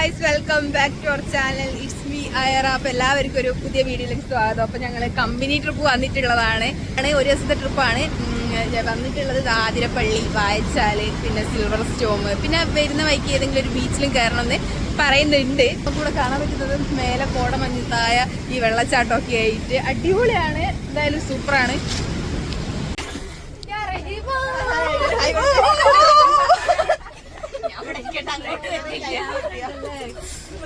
Guys welcome back to our channel it's me Ayara അപ്പം എല്ലാവർക്കും ഒരു പുതിയ വീഡിയോയിലേക്ക് സ്വാഗതം. അപ്പം ഞങ്ങൾ കമ്പനി ട്രിപ്പ് വന്നിട്ടുള്ളതാണ്. ആണ് ഒരു ദിവസത്തെ ട്രിപ്പാണ് വന്നിട്ടുള്ളത് ആതിരപ്പള്ളി വായച്ചാൽ പിന്നെ സിൽവർ സ്റ്റോം പിന്നെ വരുന്ന വഴിക്ക് ഏതെങ്കിലും ഒരു ബീച്ചിലും കയറണം എന്ന് പറയുന്നുണ്ട്. അപ്പം കൂടെ കാണാൻ പറ്റുന്നത് മേലെ കോടമഞ്ഞത്തായ ഈ വെള്ളച്ചാട്ടമൊക്കെ ആയിട്ട് അടിപൊളിയാണ്. എന്തായാലും സൂപ്പറാണ്.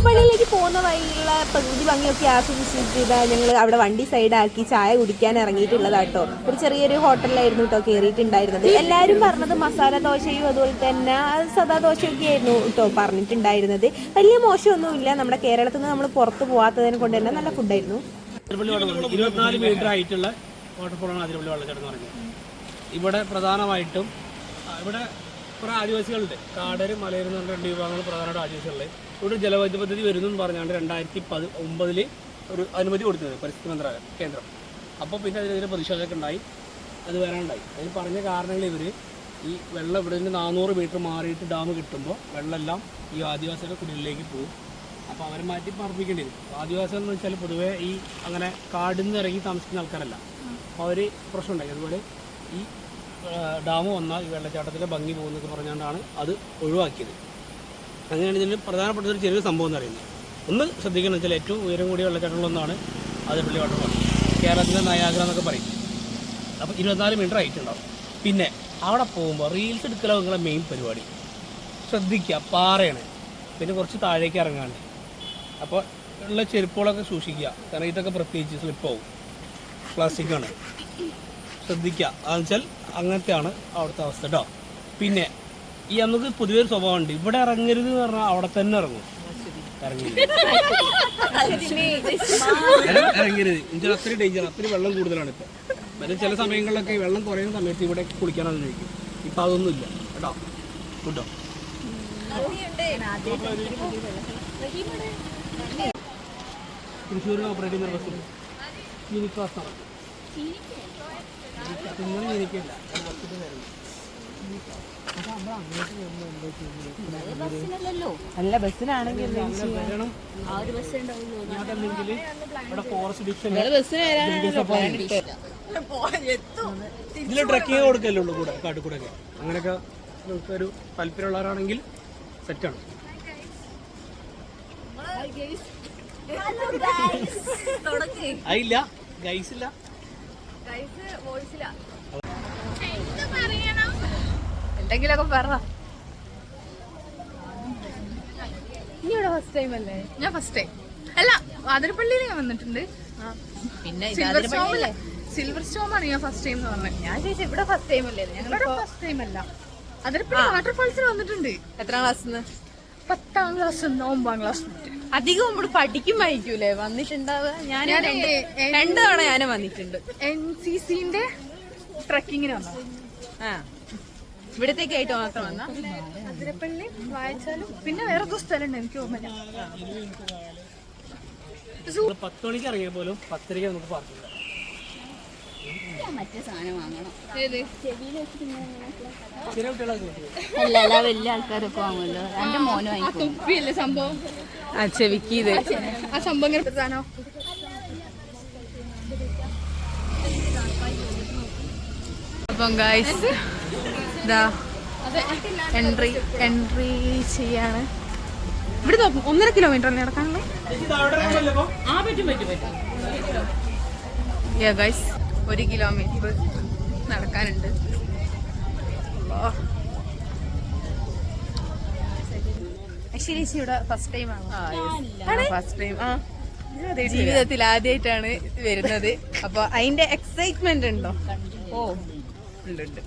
അതിരപ്പള്ളിയിലേക്ക് പോകുന്ന വഴിയുള്ള പ്രകൃതി ഭംഗിയൊക്കെ ആസ്വദിച്ചിട്ട് ഞങ്ങൾ അവിടെ വണ്ടി സൈഡാക്കി ചായ കുടിക്കാൻ ഇറങ്ങിയിട്ടുള്ളതാട്ടോ. ഒരു ചെറിയൊരു ഹോട്ടലിലായിരുന്നു കേട്ടോ കയറിയിട്ടുണ്ടായിരുന്നത് എല്ലാവരും പറഞ്ഞത് മസാല ദോശയും അതുപോലെ തന്നെ സദാ ദോശയൊക്കെ ആയിരുന്നു കേട്ടോ പറഞ്ഞിട്ടുണ്ടായിരുന്നത്. വലിയ മോശമൊന്നുമില്ല. നമ്മുടെ കേരളത്തിൽ നിന്ന് നമ്മൾ പുറത്ത് പോകാത്തതിനെ കൊണ്ട് തന്നെ നല്ല ഫുഡായിരുന്നു. മീറ്റർ ആയിട്ടുള്ള ഇവിടെ പ്രധാനമായിട്ടും ഇവിടെ കുറേ ആദിവാസികളുണ്ട്. കാടര് മലയർ പറഞ്ഞ രണ്ട് വിഭാഗങ്ങൾ പ്രധാനമായിട്ട് ആദിവാസികളുടെ ഇവിടെ ജലവൈദ്യുത പദ്ധതി വരുന്നു എന്ന് പറഞ്ഞാണ്ട് രണ്ടായിരത്തി പതി ഒമ്പതിൽ ഒരു അനുമതി കൊടുത്തത് പരിസ്ഥിതി മന്ത്രാലയം കേന്ദ്രം. അപ്പോൾ പിന്നെ അതിനെതിരെ പ്രതിഷേധമൊക്കെ ഉണ്ടായി. അത് വരാനുണ്ടായി അതിന് പറഞ്ഞ കാരണങ്ങൾ ഇവർ ഈ വെള്ളം ഇവിടെ നിന്ന് നാനൂറ് മീറ്റർ മാറിയിട്ട് ഡാം കിട്ടുമ്പോൾ വെള്ളമെല്ലാം ഈ ആദിവാസികളുടെ കുടികളിലേക്ക് പോകും. അപ്പോൾ അവരെ മാറ്റി പാർപ്പിക്കേണ്ടി വരും. ആദിവാസികൾ എന്ന് വെച്ചാൽ പൊതുവേ ഈ അങ്ങനെ കാടിൽ നിന്ന് ഇറങ്ങി താമസിക്കുന്ന ആൾക്കാരല്ല. അപ്പോൾ അവർ പ്രശ്നമുണ്ടായി. അതുപോലെ ഈ ഡാം വന്നാൽ ഈ വെള്ളച്ചാട്ടത്തിലെ ഭംഗി പോകുന്നൊക്കെ പറഞ്ഞുകൊണ്ടാണ് അത് ഒഴിവാക്കിയത്. അങ്ങനെയാണ് ഇതിന് പ്രധാനപ്പെട്ട ഒരു ചെറിയ സംഭവം എന്ന് പറയുന്നത്. ഒന്ന് ശ്രദ്ധിക്കണം വെച്ചാൽ ഏറ്റവും ഉയരം കൂടിയ വെള്ളച്ചാട്ടങ്ങളൊന്നാണ് അതിരപ്പള്ളി വാട്ടർഫാൾ കേരളത്തിലെ നയാഗ്ര എന്നൊക്കെ പറയും. അപ്പോൾ ഇരുപത്തിനാല് മീറ്റർ ആയിട്ടുണ്ടാവും പിന്നെ അവിടെ പോകുമ്പോൾ റീൽസ് എടുക്കലോ മെയിൻ പരിപാടി. ശ്രദ്ധിക്കുക പാറയാണ്. പിന്നെ കുറച്ച് താഴേക്ക് ഇറങ്ങാണ്ട്. അപ്പോൾ ഉള്ള ചെരുപ്പുകളൊക്കെ സൂക്ഷിക്കുക. കാരണം ഇതൊക്കെ പ്രത്യേകിച്ച് സ്ലിപ്പാവും പ്ലാസ്റ്റിക്കാണ് ശ്രദ്ധിക്കുക. അതെന്ന് വെച്ചാൽ അങ്ങനത്തെയാണ് അവിടുത്തെ അവസ്ഥ കേട്ടോ പിന്നെ ഈ നമുക്ക് പൊതുവെ ഒരു സ്വഭാവമുണ്ട്. ഇവിടെ ഇറങ്ങരുത് എന്ന് പറഞ്ഞാൽ അവിടെ തന്നെ ഇറങ്ങും. ഇറങ്ങരുത്. എന്നുവെച്ചാൽ അത്രയും ഡേഞ്ചർ അത്രയും വെള്ളം കൂടുതലാണ് ഇപ്പം. മറ്റേ ചില സമയങ്ങളിലൊക്കെ വെള്ളം കുറയുന്ന സമയത്ത് ഇവിടെ കുളിക്കാനാണെന്ന് ചോദിക്കും. ഇപ്പം അതൊന്നുമില്ല കേട്ടോ? കേട്ടോ തൃശ്ശൂരിൽ ഓപ്പറേറ്റ് ചെയ്യുന്ന ബസ്സിൽ യൂണിക്കാസാണ് നിങ്ങൾ യൂണിക്കല്ല അല്ല ബസ്സിനാണെങ്കിൽ ഇതിൽ ട്രക്കിങ് കൊടുക്കല്ലേ ഉള്ളൂ കൂടെ കാട്ടുകൂടെ ഒക്കെ. അങ്ങനെയൊക്കെ നിങ്ങൾക്ക് ഒരു താല്പര്യമുള്ളവരാണെങ്കിൽ സെറ്റാണ് ആയില്ല ഗൈസ് ഇല്ല. എന്തെങ്കിലുമൊക്കെ പറ. ഇവിടെ ഫസ്റ്റ് ടൈം അല്ലേ? ഞാൻ ഫസ്റ്റ് ടൈം അല്ല വാതിരപ്പള്ളിയിൽ ഞാൻ വന്നിട്ടുണ്ട്. പിന്നെ സിൽവർ സ്റ്റോമിൽ സിൽവർ സ്റ്റോം ആണ് ഞാൻ ഫസ്റ്റ് ടൈം എന്ന് പറഞ്ഞത്. ഞാൻ ചേച്ചി ഇവിടെ ഫസ്റ്റ് ടൈം അല്ലേ? ഞങ്ങളുടെ ഫസ്റ്റ് ടൈം അല്ല. അതിരപ്പള്ളി വാട്ടർഫാൾസിൽ വന്നിട്ടുണ്ട്. എത്രാം ക്ലാസ് പത്താം ക്ലാസ് ഒമ്പതാം ക്ലാസ് അധികം നമ്മൾ പഠിക്കുമായിരിക്കൂലേ വന്നിട്ടുണ്ടാവുക. ഞാൻ ഞാൻ രണ്ട് തവണ ഞാനും വന്നിട്ടുണ്ട്. എൻ സി സിന്റെ ട്രക്കിങ്ങിന് വന്നു ആ. ഇവിടത്തേക്കായിട്ട് മാത്രം വന്ന? അതിരപ്പള്ളി വായിച്ചാലും പിന്നെ വേറെ സ്ഥലമുണ്ട് എനിക്ക് ഓർമ്മയില്ല. പത്ത് മണിക്ക് ഇറങ്ങിയ പോലും പത്തരയ്ക്ക് നമുക്ക് പാർക്കില്ല അല്ല അല്ല വലിയ ആൾക്കാരൊക്കെ വാങ്ങുമല്ലോ. എന്റെ മോന് ആ വാങ്ങിക്കും തൊപ്പിയല്ലേ സംഭവം? ആ ചെവിക്ക് ഇത്. ആ സംഭവം ഇങ്ങനെ സാധനം. അപ്പം ഗായ്സ് ഇതാ എൻട്രി എൻട്രി ചെയ്യാണ്. ഇവിടെ ഒന്നര കിലോമീറ്റർ അല്ലേ നടക്കാനുള്ളത്? യാ ഗൈസ് ഒരു കിലോമീറ്റർ നടക്കാനുണ്ട്. ഇവിടെ ഫസ്റ്റ് ടൈം ആണ്? ഫസ്റ്റ് ടൈം ആ. ജീവിതത്തിൽ ആദ്യമായിട്ടാണ് വരുന്നത്. അപ്പൊ അതിന്റെ എക്സൈറ്റ്മെന്റ് ഉണ്ടോ? ഓ ഉണ്ട് ഉണ്ട്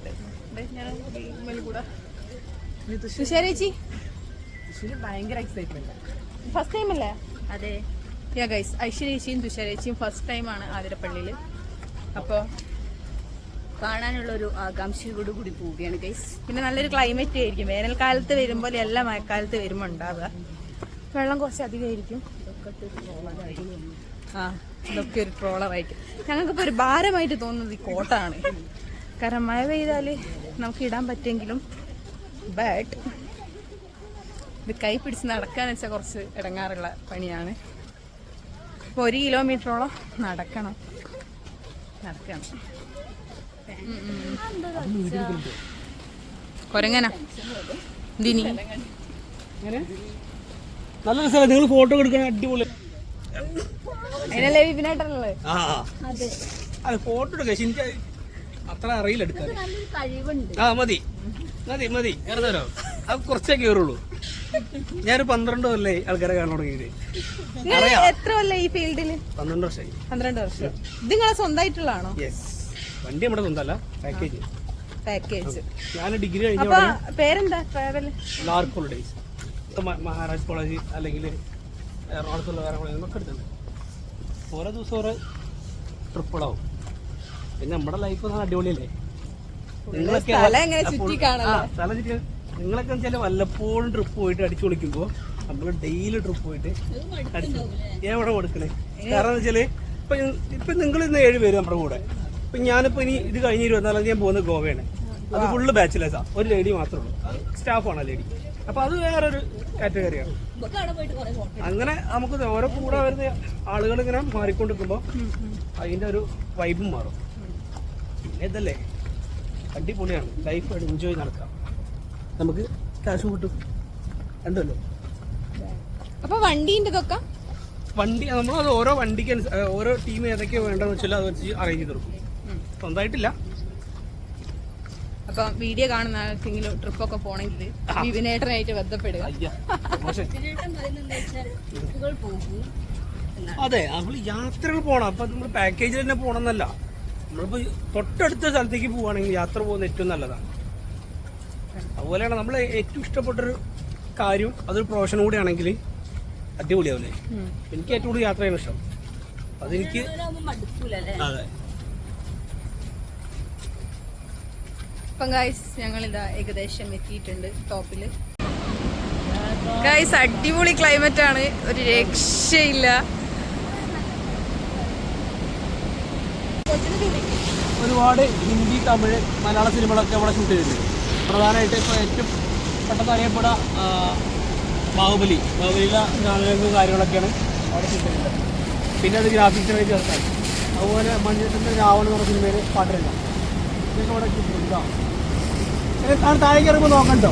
ഭയങ്കര എക്സൈറ്റ്മെന്റ് ഫസ്റ്റ് ടൈം അല്ലേ? അതെ. യാ ഗൈസ് ഐശ്വര്യേച്ചിയും തുഷാരേച്ചിയും ഫസ്റ്റ് ടൈമാണ് ആതിരപ്പള്ളിയിൽ അപ്പോൾ കാണാനുള്ളൊരു ആകാംക്ഷയോട് കൂടി പോവുകയാണ് ഗൈസ് പിന്നെ നല്ലൊരു ക്ലൈമറ്റ് ആയിരിക്കും. വേനൽക്കാലത്ത് വരുമ്പോൾ എല്ലാ മഴക്കാലത്ത് വരുമ്പോൾ ഉണ്ടാവുക. വെള്ളം കുറച്ച് അധികമായിരിക്കും. ആ ഇതൊക്കെ ഒരു ട്രോളമായിരിക്കും ഞങ്ങൾക്കിപ്പോൾ ഒരു ഭാരമായിട്ട് തോന്നുന്നത് ഈ കോട്ടാണ്. കാരണം മഴ പെയ്താൽ നമുക്ക് ഇടാൻ പറ്റുമെങ്കിലും ബട്ട് ഇത് കൈ പിടിച്ച് നടക്കാന്ന് വെച്ചാൽ കുറച്ച് ഇടങ്ങാറുള്ള പണിയാണ്. ഇപ്പോൾ ഒരു കിലോമീറ്ററോളം നടക്കണം. നടക്കണം. കൊരങ്ങന? ദിനി നല്ല രസമല്ല? നിങ്ങൾ ഫോട്ടോ എടുക്കണ അടിപൊളി. അതെ ഫോട്ടോ എടുക്കാം. എനിക്ക് അത്ര അറിയില്ല എടുക്കാൻ. ആ മതി. മതി മതി. വേറെ അത് കുറച്ചേ കയറുള്ളൂ. ഞാനൊരു പന്ത്രണ്ട് കൊല്ലേ ആൾക്കാരെ കാണാൻ തുടങ്ങിയിട്ട് നിങ്ങൾ എത്ര കൊല്ലം ഈ ഫീൽഡിൽ? പന്ത്രണ്ട് വർഷമായി പന്ത്രണ്ട് വർഷം. ഇത് നിങ്ങളെ സ്വന്തമായിട്ടുള്ളതാണോ? യെസ് വണ്ടി നമ്മുടെ സ്വന്തമല്ല പാക്കേജ് പാക്കേജ് ഞാൻ ഡിഗ്രി കഴിഞ്ഞ അപ്പൊ പേരെന്താ? Travel lark holidays Maharaj college അല്ലെങ്കിൽ എറണാകുളത്തുള്ള വേറെ കോളേജ് ഒക്കെ എടുത്തിട്ടുണ്ട്. ഓരോ ദിവസം ഓരോ ട്രിപ്പുകളാവും പിന്നെ നമ്മുടെ ലൈഫ് അടിപൊളിയല്ലേ? നിങ്ങളൊക്കെ സ്ഥലം ചുറ്റി നിങ്ങളൊക്കെ വെച്ചാൽ വല്ലപ്പോഴും ട്രിപ്പ് പോയിട്ട് അടിച്ചു പൊളിക്കുമ്പോൾ നമ്മൾ ഡെയിലി ട്രിപ്പ് പോയിട്ട് അടിച്ചു എവിടെ കൊടുക്കണേ? കാരണം എന്ന് വെച്ചാൽ ഇപ്പൊ ഇപ്പൊ നിങ്ങൾ ഇന്ന് ഏഴ് പേര് നമ്മുടെ കൂടെ. ഇപ്പൊ ഞാനിപ്പോ ഇനി ഇത് കഴിഞ്ഞ് ഇരുപത്തിനാലാം ഞാൻ പോകുന്നത് ഗോവയാണ്. അത് ഫുള്ള് ബാച്ചിലേഴ്സാ ഒരു ലേഡി മാത്രമേ ഉള്ളൂ. സ്റ്റാഫാണ് ആ ലേഡി അപ്പൊ അത് വേറൊരു കാറ്റഗറിയാണ് അങ്ങനെ നമുക്ക് ഓരോ കൂടെ വരുന്ന ആളുകൾ ഇങ്ങനെ മാറിക്കൊണ്ടിരിക്കുമ്പോൾ അതിന്റെ ഒരു വൈബും മാറും. പിന്നെ ഇതല്ലേ? അടിപൊളിയാണ്. ലൈഫ് എൻജോയ് നടക്കാം. നമുക്ക് കാശ് കിട്ടും. ഉണ്ടല്ലോ അപ്പൊ വണ്ടീന്റെ ഇതൊക്കെ? വണ്ടി നമ്മളത് ഓരോ വണ്ടിക്ക് ഓരോ ടീം ഏതൊക്കെയോ വേണ്ടതെന്ന് വെച്ചാൽ അത് വെച്ച് അറേഞ്ച് ചെയ്ത് കൊടുക്കും. സ്വന്തമായിട്ടില്ല. അപ്പൊ വീഡിയോ കാണുന്ന ആർക്കെങ്കിലും ട്രിപ്പൊക്കെ പോണെങ്കിൽ വിനേട്ടനായിട്ട് ബന്ധപ്പെടുക. അതെ നമ്മൾ യാത്രകൾ പോണം. അപ്പൊ നമ്മൾ പാക്കേജിൽ തന്നെ പോകണമെന്നല്ല നമ്മളിപ്പോ തൊട്ടടുത്ത സ്ഥലത്തേക്ക് പോവാണെങ്കിൽ യാത്ര പോകുന്ന ഏറ്റവും നല്ലതാണ്. അതുപോലെയാണ് നമ്മൾ ഏറ്റവും ഇഷ്ടപ്പെട്ടൊരു കാര്യം അതൊരു പ്രൊഫഷൻ കൂടി ആണെങ്കിൽ അടിപൊളിയാവില്ലേ എനിക്ക് ഏറ്റവും കൂടുതൽ യാത്ര ചെയ്യാൻ ഇഷ്ടം. അതെനിക്ക് അതെ. അപ്പം ഗായ്സ് ഞങ്ങൾ ഇതാ ഏകദേശം എത്തിയിട്ടുണ്ട് ടോപ്പിൽ ഗായ്സ് അടിപൊളി ക്ലൈമറ്റ് ആണ്. ഒരു രക്ഷയില്ല. ഒരുപാട് ഹിന്ദി തമിഴ് മലയാള സിനിമകളൊക്കെ അവിടെ ഷൂട്ട് ചെയ്തിട്ടുണ്ട്. പ്രധാനമായിട്ട് ഇപ്പോൾ ഏറ്റവും പെട്ടെന്ന് അറിയപ്പെടുക ബാഹുബലി. ബാഹുബലിയിലെ ഗാനങ്ങളും കാര്യങ്ങളൊക്കെയാണ് അവിടെ ചെയ്തിട്ടുള്ളത് പിന്നെ അത് ഗ്രാഫിക്സിനായി ചേർത്താൽ അതുപോലെ മഞ്ഞത്തിന്റെ രാവൺ എന്ന് പറഞ്ഞ സിനിമയിൽ പാട്ടില്ല. ഇതൊക്കെ അവിടെ ഷൂട്ട് പിന്നെ താഴെ താഴേക്ക് ഇറങ്ങുമ്പോൾ നോക്കണ്ടോ?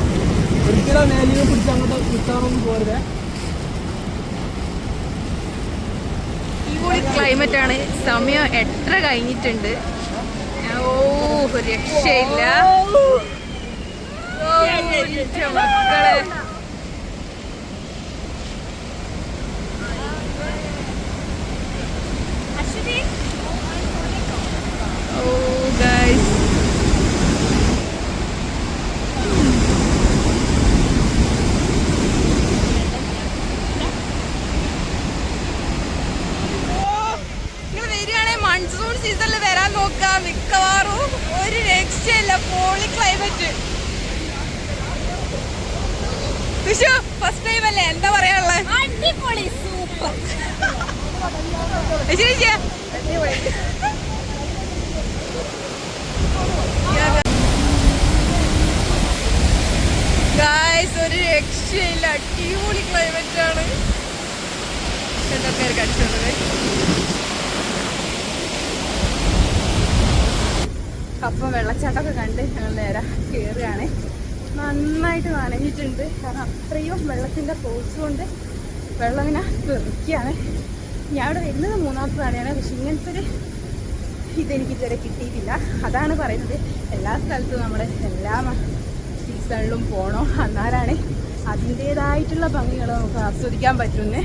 ഒരിക്കലും നേലിനെ പിടിച്ച് അങ്ങോട്ട് കിട്ടാനൊന്നും പോരുതേ ക്ലൈമറ്റ് ആണ്. സമയം എത്ര കഴിഞ്ഞിട്ടുണ്ട്? ഓ രക്ഷയില്ല. മക്കളെ ഓ ഗൈസ് നിങ്ങൾ വരികയാണെങ്കിൽ മൺസൂൺ സീസണിൽ വരാൻ നോക്കാം മിക്കവാറും ഒരു രക്ഷയില്ല poly climate Vishu first time അല്ലേ എന്താ പറയാനുള്ളത് അടിപൊളി സൂപ്പർ ശരി ഗായ്സ് ഒരു രക്ഷയില്ല. അടിപൊളി ക്ലൈമറ്റ് ആണ്. എന്തൊക്കെ കടിച്ചോളൂ അപ്പം വെള്ളച്ചാട്ടമൊക്കെ കണ്ട് ഞങ്ങൾ നേരെ കയറുകയാണ് നന്നായിട്ട് നനഞ്ഞിട്ടുണ്ട്. കാരണം അത്രയും വെള്ളത്തിന്റെ പോസ് കൊണ്ട് വെള്ളം ഇങ്ങനെ തെറിക്കുകയാണ് ഞാൻ ഇവിടെ വരുന്നത് മൂന്നാമത്തെ തവണയാണ്. പക്ഷെ ഇങ്ങനത്തെ ഒരു ഇതെനിക്ക് ഇതുവരെ കിട്ടിയിട്ടില്ല. അതാണ് പറയുന്നത്. എല്ലാ സ്ഥലത്തും നമ്മൾ എല്ലാ സീസണിലും പോകണോ എന്നാലാണ് അതിന്റേതായിട്ടുള്ള ഭംഗികൾ നമുക്ക് ആസ്വദിക്കാൻ പറ്റുന്നത്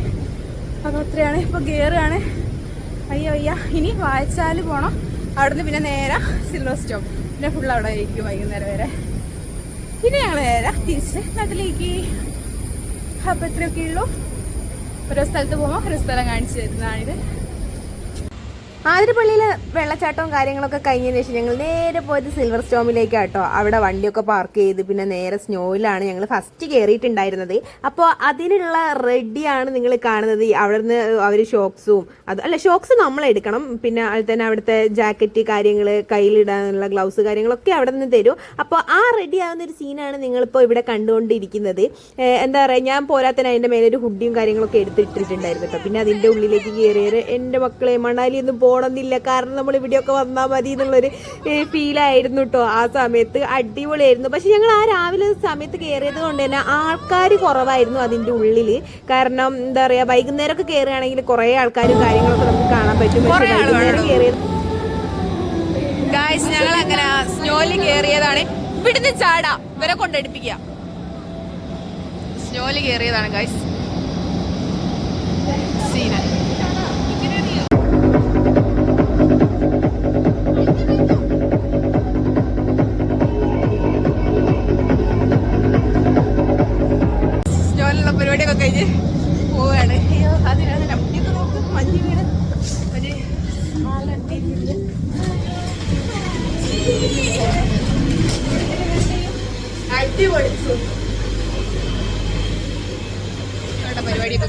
അപ്പോൾ അത്രയാണ്. ഇപ്പോൾ കയറുകയാണ് അയ്യോ അയ്യ. ഇനി വായച്ചാൽ പോകണം അവിടുന്ന് പിന്നെ നേരെ സിൽവർ സ്റ്റോം പിന്നെ ഫുൾ അവിടെ ആയിരിക്കും വൈകുന്നേരം വരെ. പിന്നെ ഞങ്ങൾ നേരെ തിരിച്ച് നാട്ടിലേക്ക്. അപ്പോൾ ഇത്രയൊക്കെ ഉള്ളൂ. ഓരോ സ്ഥലത്ത് പോകുമ്പോൾ ഒരു സ്ഥലം കാണിച്ചു തരുന്നതാണിത് ആതിരപ്പള്ളിയിൽ വെള്ളച്ചാട്ടവും കാര്യങ്ങളൊക്കെ കഴിഞ്ഞതിന് ശേഷം ഞങ്ങൾ നേരെ പോയത് സിൽവർ സ്റ്റോമിലേക്ക് കേട്ടോ അവിടെ വണ്ടിയൊക്കെ പാർക്ക് ചെയ്ത് പിന്നെ നേരെ സ്നോയിലാണ് ഞങ്ങൾ ഫസ്റ്റ് കയറിയിട്ടുണ്ടായിരുന്നത് അപ്പോൾ അതിനുള്ള റെഡിയാണ് നിങ്ങൾ കാണുന്നത്. അവിടെ നിന്ന് അവർ ഷോക്സും അത് അല്ല ഷോക്സ് നമ്മൾ എടുക്കണം. പിന്നെ അതിൽ തന്നെ അവിടുത്തെ ജാക്കറ്റ് കാര്യങ്ങൾ കയ്യിലിടാനുള്ള ഗ്ലൗസ് കാര്യങ്ങളൊക്കെ അവിടെ നിന്ന് തരും. അപ്പോൾ ആ റെഡി ആവുന്ന ഒരു സീനാണ് നിങ്ങളിപ്പോൾ ഇവിടെ കണ്ടുകൊണ്ടിരിക്കുന്നത്. എന്താ പറയുക ഞാൻ പോരാത്തന്നെ അതിന്റെ മേലെ ഒരു ഹുഡിയും കാര്യങ്ങളൊക്കെ എടുത്തിട്ടിട്ടുണ്ടായിരുന്നു കേട്ടോ. പിന്നെ അതിന്റെ ഉള്ളിലേക്ക് കയറിയത് എന്റെ മക്കളെ മണാലി ഒന്നും പോകണമെന്നില്ല കാരണം നമ്മൾ ഇവിടെയൊക്കെ വന്നാൽ മതി എന്നുള്ളൊരു ഫീലായിരുന്നു കേട്ടോ ആ സമയത്ത് അടിപൊളിയായിരുന്നു. പക്ഷെ ഞങ്ങൾ ആ രാവിലെ സമയത്ത് കയറിയത് കൊണ്ട് തന്നെ ആൾക്കാർ കുറവായിരുന്നു അതിന്റെ ഉള്ളിൽ കാരണം എന്താ പറയുക വൈകുന്നേരമൊക്കെ കയറുകയാണെങ്കിൽ കുറേ ആൾക്കാരും കാര്യങ്ങളൊക്കെ നമുക്ക് കാണാൻ പറ്റും. പക്ഷേ കുറേ ആൾ വൈകുന്നേരം കയറിയത് ഗായ്സ് ഞങ്ങൾ അങ്ങനെ സ്നോയിൽ കയറിയതാണ് ഇവിടുന്ന് ചാടാ. ഇവരെ കൊണ്ടെടുപ്പിക്കുക. സ്നോയിൽ കയറിയതാണ് ഗായ്സ് സീന.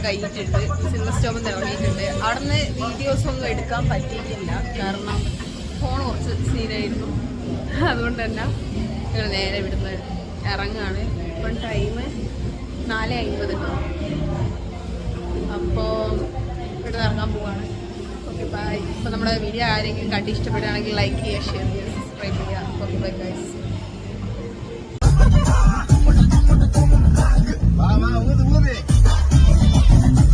കഴിഞ്ഞിട്ടുണ്ട്. സിനിമ സ്റ്റോപ്പ് തുടങ്ങിയിട്ടുണ്ട് അവിടുന്ന് വീഡിയോസ് ഒന്നും എടുക്കാൻ പറ്റിയിട്ടില്ല. കാരണം ഫോൺ കുറച്ച് സീനായിരുന്നു അതുകൊണ്ട് തന്നെ ഞങ്ങൾ നേരെ ഇവിടുന്ന് ഇറങ്ങുകയാണ്. ഇപ്പം ടൈം നാല് അമ്പത് അപ്പോൾ ഇവിടെ ഇറങ്ങാൻ പോവാണ്. ഓക്കെ ബൈ ഇപ്പം നമ്മുടെ വീഡിയോ ആരെങ്കിലും കണ്ടി ഇഷ്ടപ്പെടുകയാണെങ്കിൽ ലൈക്ക് ചെയ്യുക ഷെയർ ചെയ്യുക സബ്സ്ക്രൈബ് ചെയ്യുക. ഓക്കെ ബൈ ഗൈസ് വാ വാ ഊത് ഊത് Thank you.